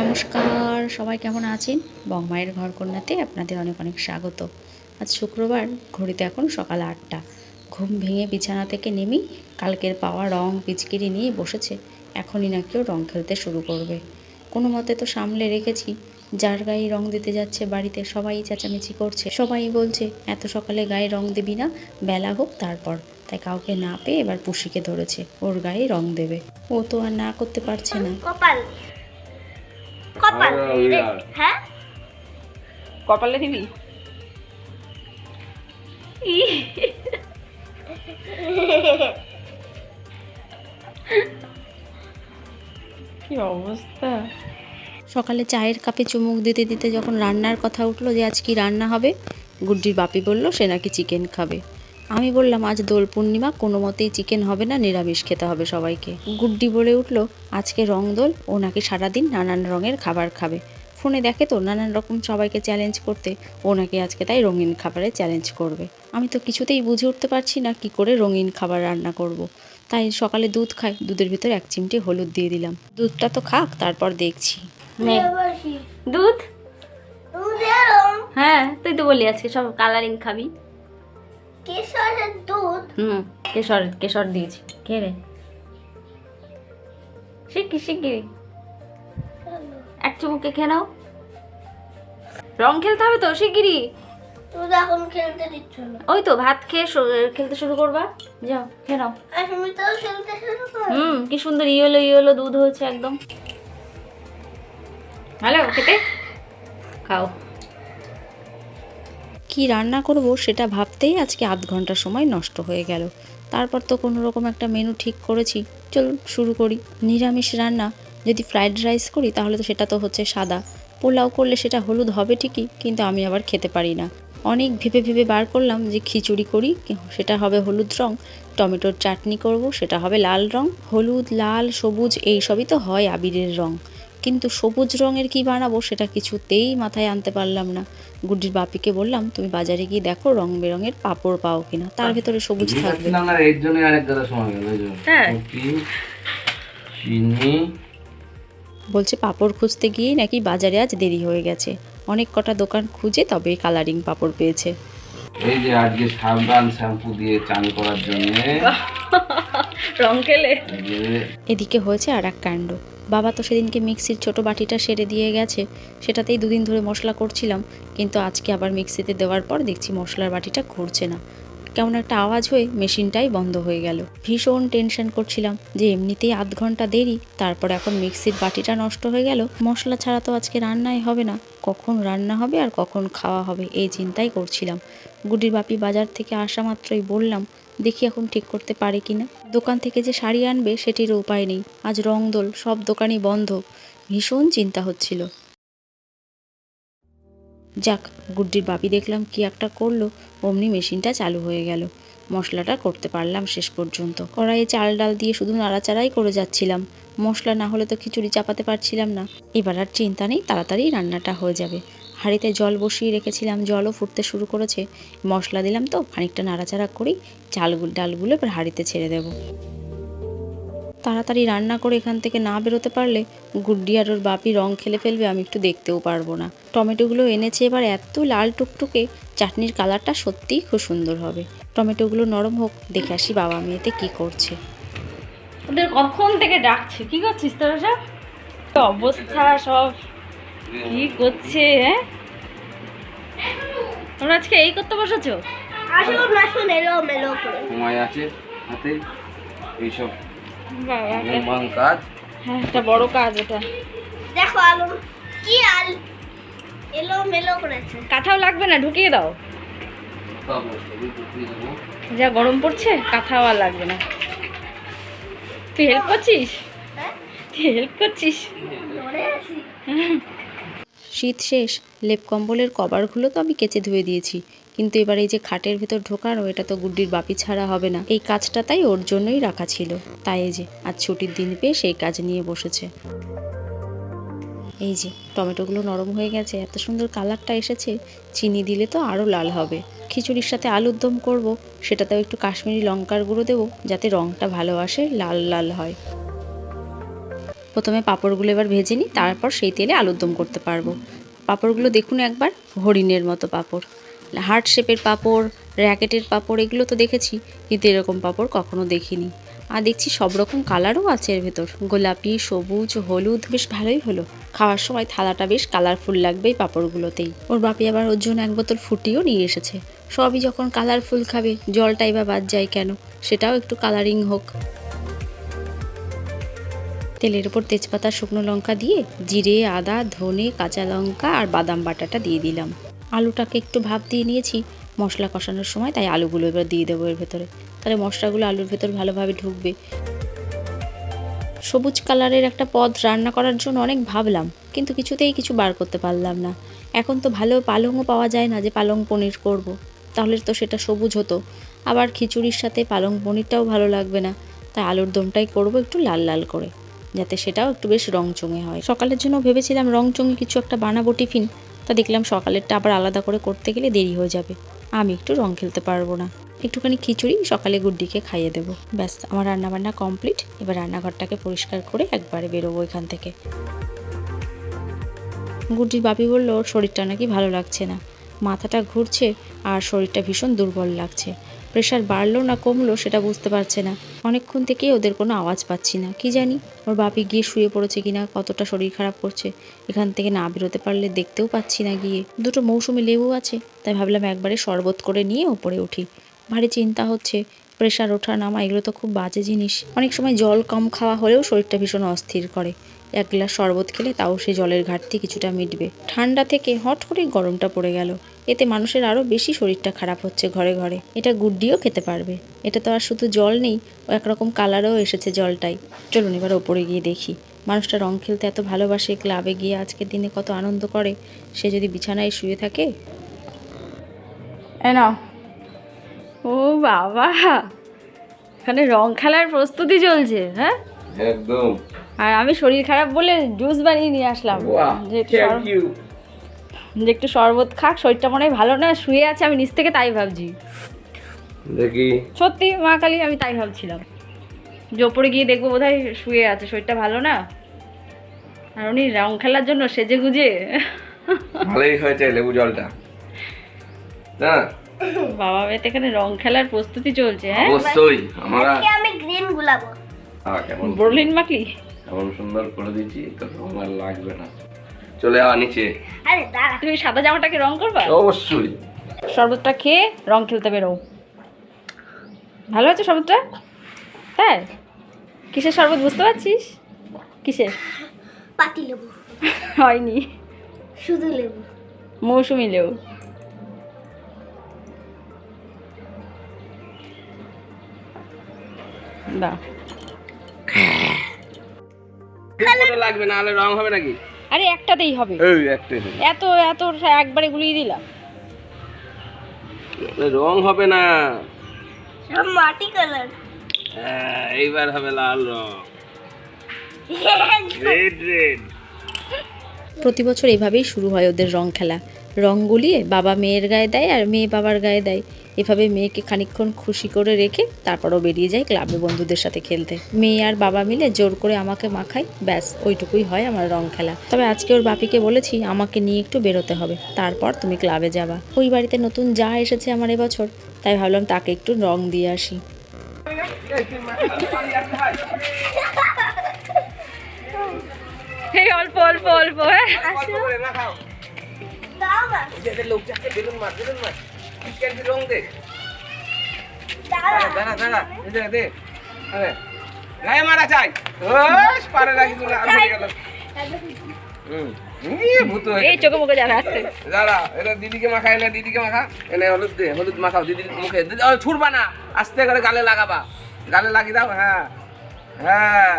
নমস্কার, সবাই কেমন আছেন? বংমায়ের ঘর কন্যাতে আপনাদের অনেক অনেক স্বাগত। আজ শুক্রবার, ঘড়িতে এখন সকাল আটটা। ঘুম ভেঙে বিছানা থেকে নেমেই কালকের পাওয়া রং পিচকিরি নিয়ে বসেছে। এখনই না কেউ রং খেলতে শুরু করবে। কোনো মতে তো সামলে রেখেছি, যার গায়ে রং দিতে যাচ্ছে বাড়িতে সবাই চেঁচামেচি করছে। সবাই বলছে, এত সকালে গায়ে রং দিবি না, বেলা হোক তারপর। তাই কাউকে না পেয়ে এবার পুষিকে ধরেছে, ওর গায়ে রং দেবে। ও তো আর না করতে পারছে না। কপাল কপাল। রে- হ্যাঁ? কপালে দিবি? কি অবস্থা? সকালে চায়ের কাপে চুমুক দিতে দিতে যখন রান্নার কথা উঠল যে আজ কি রান্না হবে গুড্ডির বাপি বলল সে নাকি চিকেন খাবে। আমি বললাম আজ দোল পূর্ণিমা কোনো মতেই চিকেন হবে না নিরামিষ খেতে হবে সবাইকে। গুড্ডি বলে উঠল আজকে রং দোল ও নাকি সারাদিন নানান রঙের খাবার খাবে। ফোনে দেখে তো নানান রকম সবাইকে চ্যালেঞ্জ করতে ও নাকি আজকে তাই রঙিন খাবারে চ্যালেঞ্জ করবে। আমি তো কিছুতেই বুঝে উঠতে পারছি না কি করে রঙিন খাবার রান্না করব। তাই সকালে দুধ খাই দুধের ভিতর এক চিমটি হলুদ দিয়ে দিলাম। দুধটা তো খাক তারপর দেখছি। দুধ? হ্যাঁ তুই তো বলি আজকে সব কালারিং খাবি। কেশরের দুধ। হুম কেশর কেশর দিয়েছি। কে রে শিগগির শিগগির। এক চুমুকে খেয়ে নাও। রং খেলতে হবে তো শিগগিরই। দুধ এখন খেলতে দিচ্ছ না। ওই তো ভাত খেয়ে খেলতে শুরু করবা। যাও খেয়ে নাও। আর তুমি তো খেলতে শুরু হুম কি সুন্দর ইয়েলো ইয়েলো দুধ হয়েছে একদম। ভালো খেতে? খাও। কি রান্না করব সেটা ভাবতেই আজকে আধ ঘণ্টা সময় নষ্ট হয়ে গেল। তারপর তো কোনো রকম একটা মেনু ঠিক করেছি। চল শুরু করি। নিরামিষ রান্না। যদি ফ্রাইড রাইস করি, তাহলে তো সেটা তো হচ্ছে সাদা। পোলাও করলে সেটা হলুদ হবে ঠিকই, কিন্তু আমি আবার খেতে পারি না। অনেক ভেবে ভেবে বার করলাম যে খিচুড়ি করি, সেটা হবে হলুদ রং। টমেটোর চাটনি করব, সেটা হবে লাল রং। হলুদ, লাল, সবুজ, এই সবই তো হয় আবিরের রং। কিন্তু সবুজ রঙের কি বানাবো সেটা কিছুতেই মাথায় আনতে পারলাম না। গুড্ডির বাপিকে বললাম তুমি বাজারে গিয়ে দেখো রং বেরঙের পাপড় পাও কিনা। তার ভেতরে সবুজ থাকবে। না এর জন্য আরেক দাদা সময় গেল হ্যাঁ। চিনি। বলছে পাপড় খুঁজতে গিয়েই নাকি বাজারে আজ দেরি হয়ে গেছে। অনেক কটা দোকান খুঁজে তবে কালারিং পাপড় পেয়েছে। এই যে আজকে সাবধান শ্যাম্পু দিয়ে চান করার জন্য। রং যে এদিকে হয়েছে আর এক কাণ্ড। বাবা তো সেদিনকে মিক্সির ছোট বাটিটা সেরে দিয়ে গেছে। সেটাতেই দুদিন ধরে মশলা করছিলাম। কিন্তু আজকে আবার মিক্সিতে দেওয়ার পর দেখছি মশলার বাটিটা ঘুরছে না। কেমন একটা আওয়াজ হয়ে মেশিনটাই বন্ধ হয়ে গেল। ভীষণ টেনশন করছিলাম যে এমনিতেই আধ ঘণ্টা দেরি, তারপর এখন মিক্সির বাটিটা নষ্ট হয়ে গেল। মশলা ছাড়া তো আজকে রান্নাই হবে না। কখন রান্না হবে আর কখন খাওয়া হবে, এই চিন্তাই করছিলাম। গুডির বাপি বাজার থেকে আসা মাত্রই বললাম দেখি এখন ঠিক করতে পারে কি না দোকান থেকে যে শাড়ি আনবে সেটির উপায় নেই। আজ রংদোল, সব দোকানই বন্ধ। ভীষণ চিন্তা হচ্ছিল। যাক, গুড্ডির বাপি দেখলাম কি একটা করল। অমনি মেশিনটা চালু হয়ে গেল। মশলাটা করতে পারলাম শেষ পর্যন্ত। কড়াইয়ে চাল ডাল দিয়ে শুধু নাড়াচাড়াই করে যাচ্ছিলাম। মশলা না হলে তো খিচুড়ি চাপাতে পারছিলাম না। এবার আর চিন্তা নেই, তাড়াতাড়ি রান্নাটা হয়ে যাবে। হাঁড়িতে জল বসিয়ে রেখেছিলাম, জলও ফুটতে শুরু করেছে। মশলা দিলাম তো, খানিকটা নাড়াচাড়া করেই চালগুলো ডালগুলো এবার হাঁড়িতে ছেড়ে দেবো। তাড়াতাড়ি রান্না করে এখান থেকে না বেরোতে পারলে গুড্ডি আর ওর বাপি রং খেলে ফেলবে, আমি একটু দেখতেও পারব না। টমেটোগুলো এনেছে এবার এত লাল টুকটুকে, চাটনির কালারটা সত্যিই খুব সুন্দর হবে। টমেটোগুলো নরম হোক, দেখে আসি বাবা মেয়েতে কি করছে। ওদের কখন থেকে ডাকছে? কি করছিস তোরা সব? অবস্থা সব? কি করছে হ্যাঁ? তোমরা আজকে এই করতে বসেছো? আসুন আসুন এলো মেলো করে। সময় আছে হাতে এইসব বাবা। কাজ। হ্যাঁ একটা বড় কাজ এটা। দেখো আলু কি আল এলো মেলো করেছে। কাঁথাও লাগবে না ঢুকিয়ে দাও। যা গরম পড়ছে কাঁথাও আর লাগবে না। তুই হেল্প করছিস? হ্যাঁ? তুই হেল্প করছিস? শীত শেষ, লেপ কম্বলের কভারগুলো তো আমি কেচে ধুয়ে দিয়েছি। কিন্তু এবার এই যে খাটের ভেতর ঢোকানো, এটা তো গুড্ডির বাপি ছাড়া হবে না। এই কাজটা তাই ওর জন্যই রাখা ছিল। তাই এই যে, আজ ছুটির দিন পেয়ে সেই কাজ নিয়ে বসেছে। এই যে, টমেটোগুলো নরম হয়ে গেছে, এত সুন্দর কালারটা এসেছে, চিনি দিলে তো আরও লাল হবে। খিচুড়ির সাথে আলুর দম করব, সেটাতেও একটু কাশ্মীরি লঙ্কার গুঁড়ো দেবো, যাতে রঙটা ভালো আসে, লাল লাল হয়। প্রথমে পাঁপড়গুলো এবার ভেজে নিই, তারপর সেই তেলে আলুর দম করতে পারব। পাঁপড়গুলো দেখুন একবার, হরিণের মতো পাঁপড়। হার্ট শেপের পাঁপড়, র্যাকেটের পাঁপড়, এগুলো তো দেখেছি, কিন্তু এরকম পাঁপড় কখনো দেখিনি। আর দেখছি সব রকম কালারও আছে এর ভেতর। গোলাপি, সবুজ, হলুদ, বেশ ভালোই হলো। খাওয়ার সময় থালাটা বেশ কালারফুল লাগবে এই পাঁপড়গুলোতেই। ওর বাপি আবার ওর জন্য এক বোতল ফুটিও নিয়ে এসেছে। সবই যখন কালারফুল খাবে, জলটাই বা বাদ যায় কেন? সেটাও একটু কালারিং হোক। তেলের উপর তেজপাতা, শুকনো লঙ্কা দিয়ে জিরে, আদা, ধনে, কাঁচা লঙ্কা আর বাদাম বাটাটা দিয়ে দিলাম। আলুটাকে একটু ভাপ দিয়ে নিয়েছি। মশলা কষানোর সময় তাই আলুগুলো এবার দিয়ে দেবো এর ভেতরে। তাহলে মশলাগুলো আলুর ভেতর ভালোভাবে ঢুকবে। সবুজ কালারের একটা পদ রান্না করার জন্য অনেক ভাবলাম, কিন্তু কিছুতেই কিছু বার করতে পারলাম না। এখন তো ভালো পালংও পাওয়া যায় না যে পালং পনির করব। তাহলে তো সেটা সবুজ হতো। আবার খিচুড়ির সাথে পালং পনিরটাও ভালো লাগবে না। তাই আলুর দমটাই করব একটু লাল লাল করে। যাতে সেটাও একটু বেশ রংচঙে হয়। সকালের জন্য ভেবেছিলাম রংচঙে কিছু একটা বানাবো টিফিন। তা দেখলাম সকালেরটা আবার আলাদা করে করতে গেলে দেরি হয়ে যাবে। আমি একটু রং খেলতে পারব না। একটুখানি খিচুড়ি, সকালে গুড্ডিকে খাইয়ে দেবো। ব্যাস, আমার রান্নাবান্না কমপ্লিট। এবার রান্নাঘরটাকে পরিষ্কার করে একবারে বেরোবো এখান থেকে। গুড্ডির বাপি বলল, ওর শরীরটা নাকি ভালো লাগছে না। মাথাটা ঘুরছে আর শরীরটা ভীষণ দুর্বল লাগছে। প্রেশার বাড়লো না কমলো সেটা বুঝতে পারছে না। অনেকক্ষণ থেকেই ওদের কোনো আওয়াজ পাচ্ছি না। কি জানি, ওর বাপি গিয়ে শুয়ে পড়েছে কিনা, কতটা শরীর খারাপ করছে, এখান থেকে না বেরোতে পারলে দেখতেও পাচ্ছি না গিয়ে। দুটো মৌসুমি লেবু আছে, তাই ভাবলাম একবারে শরবত করে নিয়ে ওপরে উঠি। ভারী চিন্তা হচ্ছে প্রেশার ওঠা নামা, এগুলো তো খুব বাজে জিনিস। অনেক সময় জল কম খাওয়া হলেও শরীরটা ভীষণ অস্থির করে। এক গ্লাস শরবত খেলে তাও সে জলের ঘাটতি কিছুটা মিটবে। ঠান্ডা থেকে হট করে গরমটা পড়ে গেল। এতে মানুষের আরও বেশি শরীরটা খারাপ হচ্ছে ঘরে ঘরে। এটা গুড্ডিও খেতে পারবে। এটা তো আর শুধু জল নেই ও একরকম কালারও এসেছে জলটাই চলুন এবার ওপরে গিয়ে দেখি। মানুষটা রং খেলতে এত ভালোবাসে ক্লাবে গিয়ে আজকের দিনে কত আনন্দ করে। সে যদি বিছানায় শুয়ে থাকে? এ নাও। ও বাবা! এখানে রং খেলার প্রস্তুতি চলছে হ্যাঁ? একদম। আর আমি শরীর খারাপ বলে জুস বানিয়ে নিয়ে আসলাম। যে একটু শরবত খাক শরীরটা মনে হয় ভালো না শুয়ে আছে আমি নিচ থেকে তাই ভাবছি। দেখি। সত্যি মা কালী আমি তাই ভাবছিলাম। যে ওপরে গিয়ে দেখব বোধহয় শুয়ে আছে শরীরটা ভালো না। আর উনি রং খেলার জন্য সেজে গুজে। ভালোই হয়েছে লেবু জলটা। না? বাবা মেয়েতে এখানে রং খেলার প্রস্তুতি চলছে হ্যাঁ? অবশ্যই আমরা আমি গ্রিন গুলাবো। বরলিন সুন্দর করে দিয়েছি তো রং আর লাগবে না। চলে আওয়া নিচে। আরে দাঁড়া তুমি সাদা জামাটাকে রং করবা? অবশ্যই। শরবতটা খেয়ে রং খেলতে বেরো। ভালো আছে শরবতটা? তাই? কিসের শরবত বুঝতে পারছিস? কিসের? পাতি লেবু। হয়নি। শুধু লেবু। মৌসুমি লেবু। দা দুপুরে লাগবে না হলে রং হবে নাকি? আরে একটাতেই হবে। এই একটাই হবে। এত এত একবারে গুলিয়ে দিলাম। রং হবে না। সব মাটি কালার। হ্যাঁ, এইবার হবে লাল রং। রেড রেড প্রতি বছর এভাবেই শুরু হয় ওদের রং খেলা। রং গুলিয়ে বাবা মেয়ের গায়ে দেয় আর মেয়ে বাবার গায়ে দেয়। এভাবে মেয়েকে খানিকক্ষণ খুশি করে রেখে তারপরও বেরিয়ে যায় ক্লাবে বন্ধুদের সাথে খেলতে। মেয়ে আর বাবা মিলে জোর করে আমাকে মাখায় ব্যাস ওইটুকুই হয় আমার রং খেলা। তবে আজকে ওর বাপিকে বলেছি আমাকে নিয়ে একটু বেরোতে হবে। তারপর তুমি ক্লাবে যাবা। ওই বাড়িতে নতুন যা এসেছে আমার এবছর তাই ভাবলাম তাকে একটু রং দিয়ে আসি। এই অল্প অল্প অল্প হ্যাঁ। দাও না লোক যাচ্ছে বেলুন মার বেলুন মার। রং দে। দাঁড়া। দাঁড়া দাঁড়া। দে দে। আরে গায়ে মারা চাই। ওস পারে না কিন্তু লাল হয়ে গেল। হুম ই ভূত এই চোখে মুখে এটা দিদিকে মাখা এনে দিদিকে মাখা। এনে হলুদ দে হলুদ মাখাও দিদির মুখে। দিদি ছুটবা না। আস্তে করে গালে লাগাবা। গালে লাগিয়ে দাও হ্যাঁ। হ্যাঁ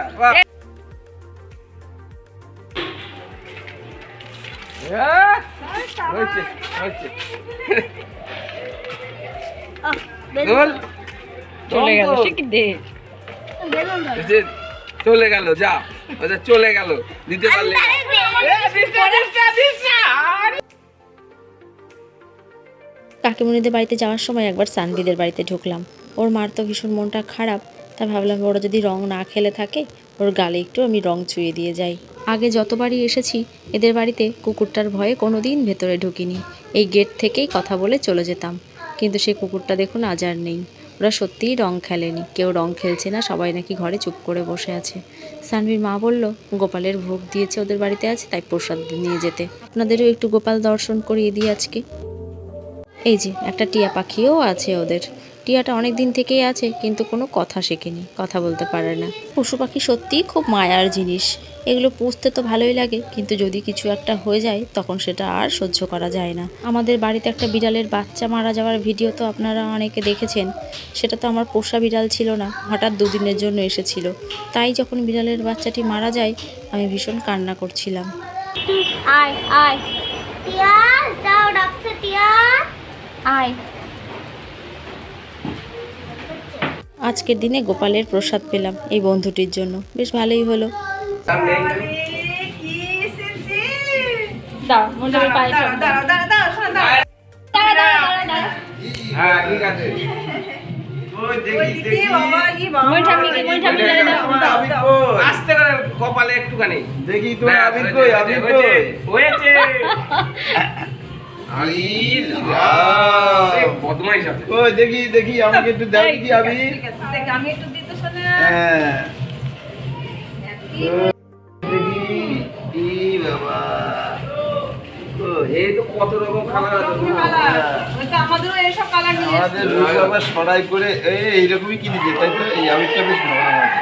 হয়েছে হয়েছে চলে গেল যে চলে গেল যা। ওটা চলে গেল। দিতে পারলে না। কাকিমণিদের বাড়িতে যাওয়ার সময় একবার সানভিদের বাড়িতে ঢুকলাম। ওর মার তো ভীষণ মনটা খারাপ তা ভাবলাম ওরা যদি রং না খেলে থাকে ওর গালে একটু আমি রং ছুঁয়ে দিয়ে যাই। আগে যতবারই এসেছি, এদের বাড়িতে কুকুরটার ভয়ে কোনো দিন ভেতরে ঢুকিনি। এই গেট থেকেই কথা বলে চলে যেতাম। কিন্তু সেই কুকুরটা দেখুন আজ আর নেই। ওরা সত্যিই রং খেলেনি। কেউ রং খেলছে না, সবাই নাকি ঘরে চুপ করে বসে আছে। সানভির মা বলল, গোপালের ভোগ দিয়েছে ওদের বাড়িতে আছে, তাই প্রসাদ নিয়ে যেতে। আপনাদেরও একটু গোপাল দর্শন করিয়ে দিই আজকে? এই যে, একটা টিয়া পাখিও আছে ওদের। টিয়াটা অনেক দিন থেকেই আছে কিন্তু কোনো কথা শেখেনি কথা বলতে পারে না। পশু পাখি সত্যিই খুব মায়ার জিনিস। এগুলো পুষতে তো ভালোই লাগে কিন্তু যদি কিছু একটা হয়ে যায় তখন সেটা আর সহ্য করা যায় না। আমাদের বাড়িতে একটা বিড়ালের বাচ্চা মারা যাওয়ার ভিডিও তো আপনারা অনেকে দেখেছেন। সেটা তো আমার পোষা বিড়াল ছিল না হঠাৎ দুদিনের জন্য এসেছিল। তাই যখন বিড়ালের বাচ্চাটি মারা যায় আমি ভীষণ কান্না করছিলাম। আয় আয়। টিয়া যাও ডাকছে টিয়া। আয়। আজকের দিনে গোপালের প্রসাদ পেলাম এই বন্ধুটির জন্য। বেশ ভালোই হলো। হ্যাঁ কপালে একটুখানি। দেখি তো হয়েছে, দেখি দেখি আমাকে একটু দাও দেখি হ্যাঁ। দেখি। ই বাবা এই তো কত রকম খাবার আছে আমাদের সরাই করে এই এইরকমই কিনেছে তাই তো? এই আবিরটা বেশ আছে।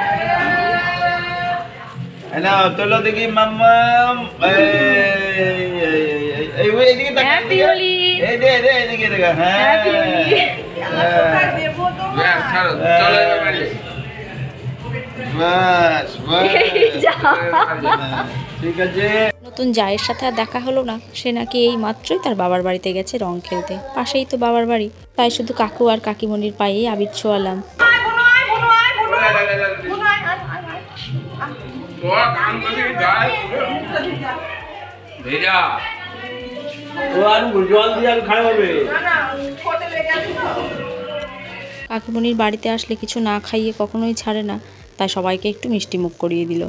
এই তোলো দেখি মাম্মাম। এই নতুন জায়ের সাথে আর দেখা হলো না। সে নাকি এই মাত্রই তার বাবার বাড়িতে গেছে রং খেলতে। পাশেই তো বাবার বাড়ি। তাই শুধু কাকু আর কাকিমণির পায়ে আবির ছোয়ালাম। ভেজা। কাকিমণির বাড়িতে আসলে কিছু না খাইয়ে কখনোই ছাড়ে না, তাই সবাইকে একটু মিষ্টি মুখ করিয়ে দিল।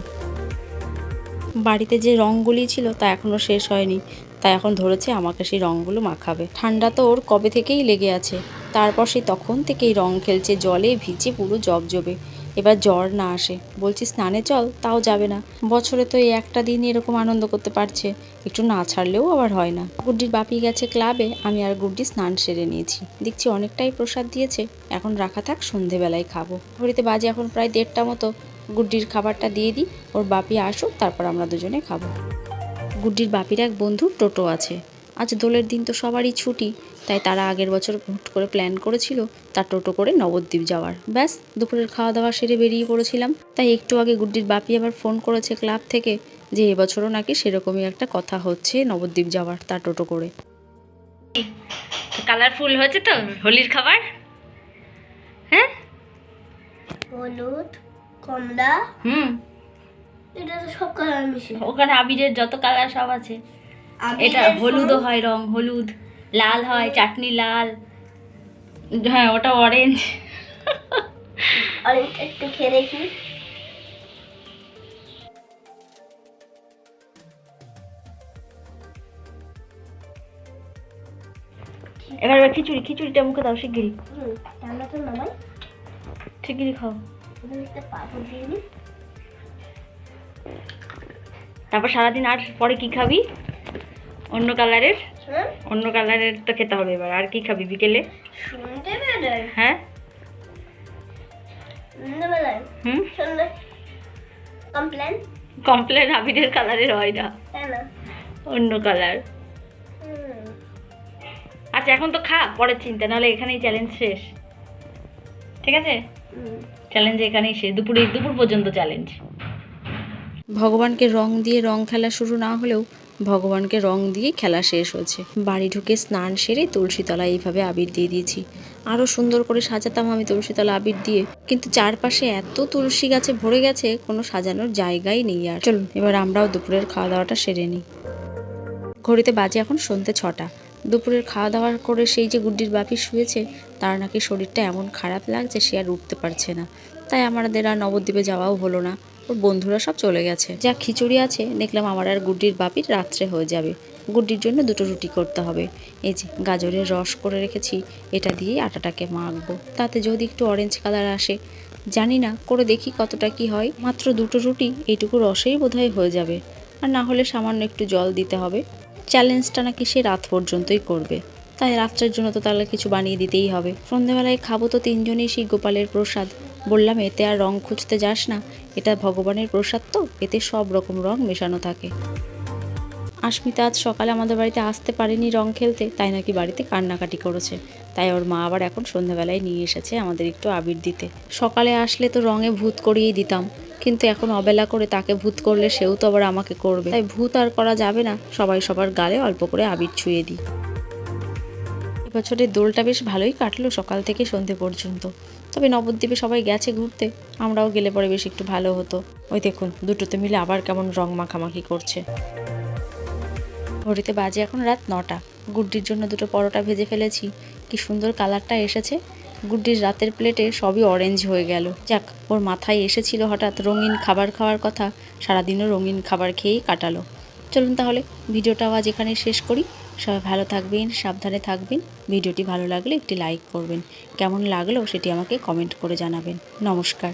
বাড়িতে যে রঙগুলি ছিল তা এখনও শেষ হয়নি, তাই এখন ধরেছে আমাকে সেই রঙগুলো মাখাবে। ঠান্ডা তো ওর কবে থেকেই লেগে আছে, তারপর সেই তখন থেকেই রং খেলছে, জলে ভিজে পুরো জবজবে। এবার জ্বর না আসে। বলছি, স্নানে চল, তাও যাবে না। বছরে তো এই একটা দিন এরকম আনন্দ করতে পারছে। একটু না ছাড়লেও আবার হয় না। গুড্ডির বাপি গেছে ক্লাবে, আমি আর গুড্ডি স্নান সেরে নিয়েছি। দেখছি অনেকটাই প্রসাদ দিয়েছে, এখন রাখা থাক, সন্ধেবেলায় খাব। ঘড়িতে বাজে এখন প্রায় দেড়টা মতো। গুড্ডির খাবারটা দিয়ে দিই, ওর বাপি আসুক, তারপর আমরা দুজনে খাব। গুড্ডির বাপির এক বন্ধু টোটো আছে। আজ দোলের দিন তো সবারই ছুটি তাই তারা আগের বছর হুট করে প্ল্যান করেছিল তার টোটো করে নবদ্বীপ যাওয়ার। ব্যাস দুপুরের খাওয়া দাওয়া সেরে বেরিয়ে পড়েছিলাম। তাই একটু আগে গুড্ডির বাপি আবার ফোন করেছে ক্লাব থেকে যে এবছরও নাকি সেরকমই একটা কথা হচ্ছে নবদ্বীপ যাওয়ার তার টোটো করে। কালারফুল হয়েছে তো? হোলির খাবার? হ্যাঁ? হলুদ কমলা। হুম। এটা তো সব কালার মিশে। ওখানে আবিরের যত কালার সব আছে। এটা হলুদও হয় রং হলুদ। লাল হয় চাটনি লাল। হ্যাঁ ওটা অরেঞ্জ অরেঞ্জ একটু খেয়ে দেখি। এবার এবার খিচুড়ি খিচুড়িটা মুখে দাও শিগগিরি তো নামাই। শিগগিরি খাও। তারপর সারাদিন আর পরে কি খাবি? অন্য কালারের অন্য কালারের তো খেতে হবে এবার। আর কি খাবি বিকেলে? হ্যাঁ? হুম? কমপ্লেন? কমপ্লেন আবিরের কালারের হয় না। অন্য কালার। আচ্ছা এখন তো খা পরের চিন্তা নাহলে এখানেই চ্যালেঞ্জ শেষ। ঠিক আছে? চ্যালেঞ্জ এখানেই শেষ। দুপুরে দুপুর পর্যন্ত চ্যালেঞ্জ ভগবানকে রং দিয়ে রং খেলা শুরু না হলেও ভগবানকে রং দিয়ে খেলা শেষ হয়েছে। বাড়ি ঢুকে স্নান সেরে তুলসীতলা এইভাবে আবির দিয়ে দিয়েছি। আরও সুন্দর করে সাজাতাম আমি তুলসীতলা আবির দিয়ে। কিন্তু চারপাশে এত তুলসী গাছে ভরে গেছে, কোনো সাজানোর জায়গাই নেই আর। চলুন, এবার আমরাও দুপুরের খাওয়া দাওয়াটা সেরে নিই। ঘড়িতে বাজে এখন সন্ধ্যে ছটা। দুপুরের খাওয়া দাওয়া করে সেই যে গুড্ডির বাপি শুয়েছে, তার নাকি শরীরটা এমন খারাপ লাগছে সে আর উঠতে পারছে না। তাই আমাদের আর নবদ্বীপে যাওয়াও হলো না। ওর বন্ধুরা সব চলে গেছে। যা খিচুড়ি আছে, দেখলাম আমার আর গুড্ডির বাপির রাত্রে হয়ে যাবে। গুড্ডির জন্য দুটো রুটি করতে হবে। এই যে গাজরের রস করে রেখেছি, এটা দিয়েই আটাটাকে মাখবো। তাতে যদি একটু অরেঞ্জ কালার আসে, জানি না, করে দেখি কতটা কি হয়। মাত্র দুটো রুটি, এইটুকু রসেই বোধহয় হয়ে যাবে। আর না হলে সামান্য একটু জল দিতে হবে। চ্যালেঞ্জটা নাকি সে রাত পর্যন্তই করবে। তাই রাত্রের জন্য তো তাহলে কিছু বানিয়ে দিতেই হবে। সন্ধেবেলায় খাব তো তিনজনই সেই গোপালের প্রসাদ। বললাম, এতে আর রং খুঁজতে যাস না। এটা ভগবানের প্রসাদ তো, এতে সব রকম রং মেশানো থাকে। আস্মিতা আজ সকালে আমাদের বাড়িতে আসতে পারেনি রং খেলতে, তাই নাকি বাড়িতে কান্নাকাটি করেছে। তাই ওর মা আবার এখন সন্ধ্যাবেলায় নিয়ে এসেছে আমাদের একটু আবির দিতে। সকালে আসলে তো রঙে ভূত করিয়েই দিতাম, কিন্তু এখন অবেলা করে তাকে ভূত করলে সেও তো আবার আমাকে করবে। তাই ভূত আর করা যাবে না, সবাই সবার গালে অল্প করে আবির ছুঁয়ে দিই। এবছরের দোলটা বেশ ভালোই কাটলো সকাল থেকে সন্ধে পর্যন্ত। তবে নবদ্বীপে সবাই গেছে ঘুরতে। আমরাও গেলে পরে বেশ একটু ভালো হতো। ওই দেখুন, দুটোতে মিলে আবার কেমন রং মাখামাখি করছে। ঘড়িতে বাজে এখন রাত নটা। গুড্ডির জন্য দুটো পরোটা ভেজে ফেলেছি। কি সুন্দর কালারটা এসেছে। গুড্ডির রাতের প্লেটে সবই অরেঞ্জ হয়ে গেল। যাক, ওর মাথায় এসেছিল হঠাৎ রঙিন খাবার খাওয়ার কথা। সারাদিনও রঙিন খাবার খেয়েই কাটালো। চলুন তাহলে, ভিডিওটাও আজ এখানে শেষ করি। সবাই ভালো থাকবেন, সাবধানে থাকবেন। ভিডিওটি ভালো লাগলে একটি লাইক করবেন। কেমন লাগল সেটি আমাকে কমেন্ট করে জানাবেন। নমস্কার।